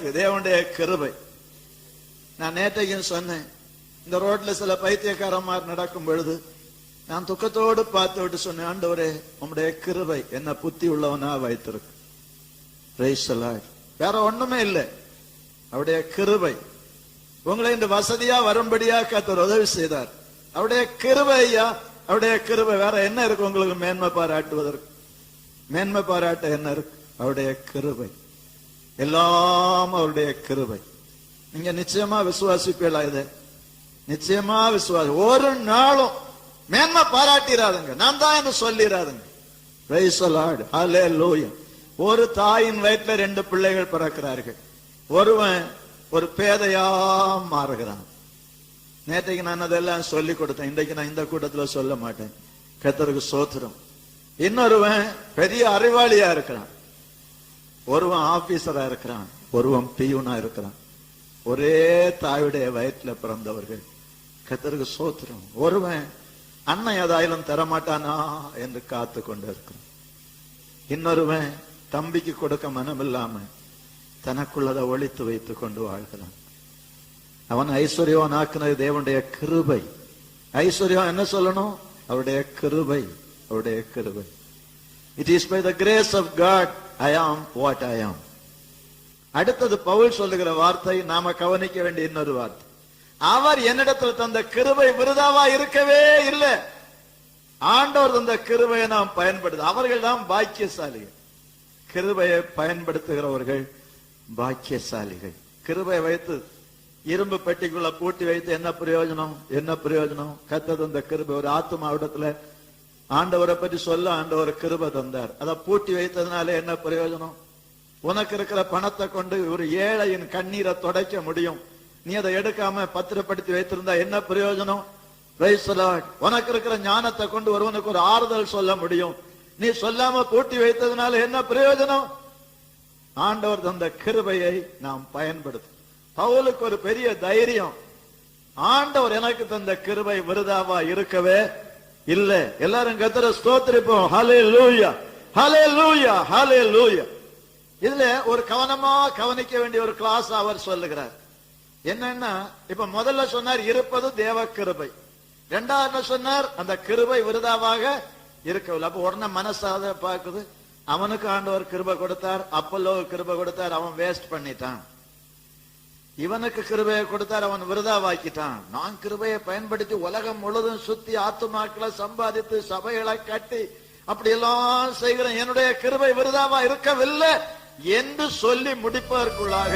எனக்கு தேவனுடைய கிருபை. நான் நேற்றையும் சொன்னேன் இந்த ரோட்ல சில பைத்தியக்காரமார் நடக்கும் பொழுது நான் துக்கத்தோடு பார்த்து விட்டு சொன்னேன் ஆண்டவரே உம்முடைய கிருபை என்ன புத்தி உள்ளவனா வைத்திருக்கு. வேற ஒண்ணுமே இல்லை. அவருடைய கிருபை உங்களை இந்த வசதியா வரும்படியா கத்தர் உதவி செய்தார். அவருடைய கிருபை ஐயா அவருடைய கிருபை. வேற என்ன இருக்கு உங்களுக்கு? மேன்மை பாராட்டுவதற்கு. மேன்மை பாராட்ட என்ன இருக்கு? அவருடைய கிருபை. எல்லாம் அவருடைய கிருபை. நீங்க நிச்சயமா விசுவாசிப்பீங்களா இது? நிச்சயமா விசுவாசி. ஒரு நாளும் மேன்மை பாராட்டிராதுங்க. நான் தான் என்று சொல்லிடாதுங்க ஒரு தாயின் வயிற்றுல ரெண்டு பிள்ளைகள் பிறக்கிறார்கள். ஒருவன் ஒரு பேதையா மாறுகிறான். நேற்றைக்கு நான் அதெல்லாம் சொல்லி கொடுத்தேன். இன்றைக்கு நான் இந்த கூட்டத்துல சொல்ல மாட்டேன். கத்தருக்கு சோத்திரம். இன்னொருவன் பெரிய அறிவாளியா இருக்கிறான். ஒருவன் ஆபீசரா இருக்கிறான் ஒருவன் பியூனா இருக்கிறான். ஒரே தாயுடைய வயிற்றுல பிறந்தவர்கள். கத்தருக்கு சோத்திரம். ஒருவன் அண்ணன் ஏதாயிலும் தரமாட்டானா என்று காத்து கொண்டு இருக்கிறான். இன்னொருவன் தம்பிக்கு கொடுக்க மனம் இல்லாம தனக்குள்ளதை ஒழித்து வைத்துக் கொண்டு வாழ்கிறான். அவன் ஐஸ்வர்யவன் ஆக்குனது தேவனுடைய கிருபை. ஐஸ்வர்யம் என்ன சொல்லணும்? அவருடைய கிருபை அவருடைய கிருபை. It is by the grace of God I am what I ஆம் அடுத்தது பவுல் சொல்லுகிற வார்த்தை நாம கவனிக்க வேண்டிய இன்னொரு வார்த்தை. அவர் என்னிடத்தில் தந்த கிருபை விருதாவா இருக்கவே இல்லை. ஆண்டவர் தந்த கிருபையை நாம் பயன்படுத்த அவர்கள் தான் பாக்கியசாலிகள். கிருபையை பயன்படுத்துகிறவர்கள் பாக்கியசாலிகள். கிருபையை வைத்து இரும்பு பெட்டிக்குள்ள பூட்டி வைத்து என்ன பிரயோஜனம்? என்ன பிரயோஜனம்? கத்த தந்த கிருபை ஒரு ஆத்மாவிடத்துல ஆண்டவரை பற்றி சொல்ல ஆண்டவர் கிருபை தந்தார். அதை பூட்டி வைத்ததுனால என்ன பிரயோஜனம்? உனக்கு இருக்கிற பணத்தை கொண்டு ஒரு ஏழையின் கண்ணீரை துடைக்க முடியும். நீ அதை எடுக்காம பத்திரப்படுத்தி வைத்திருந்தா என்ன பிரயோஜனம்? உனக்கு இருக்கிற ஞானத்தை கொண்டு ஒருவனுக்கு ஒரு ஆறுதல் சொல்ல முடியும். நீ சொல்லாம பூட்டி வைத்ததுனால என்ன பிரயோஜனம்? ஆண்டவர் தந்த கிருபையை நாம் பயன்படுத்தும். பவுலுக்கு ஒரு பெரிய தைரியம். ஆண்டவர் எனக்கு தந்த கிருபை விருதாவா இருக்கவே இல்ல எல்லாரும் கத்தர ஸ்தோத்திரிப்போம். ஹலே லூயா ஹலே லூயா ஹலே லூயா இதுல ஒரு கவனமா கவனிக்க வேண்டிய ஒரு கிளாஸ் அவர் சொல்லுகிறார். என்னன்னா இப்ப முதல்ல சொன்னார் இருப்பது தேவ கிருபை. ரெண்டாவது சொன்னார் அந்த கிருபை விருதாவாக இருக்கவில்லை. அப்ப உடனே மனசாத பாக்குது அவனுக்கு ஆண்டவர் கிருபை கொடுத்தார் அப்பல்லோ கிருபை கொடுத்தார் அவன் வேஸ்ட் பண்ணிட்டான். இவனுக்கு கிருபையை கொடுத்தார் அவன் விருதாவாக்கிட்டான். நான் கிருபையை பயன்படுத்தி உலகம் முழுதும் சுத்தி ஆத்துமாக்களை சம்பாதித்து சபைகளை கட்டி அப்படி எல்லாம் செய்கிறேன். என்னுடைய கிருபை விருதாவா இருக்கவில்லை என்று சொல்லி முடிப்பதற்குள்ளாக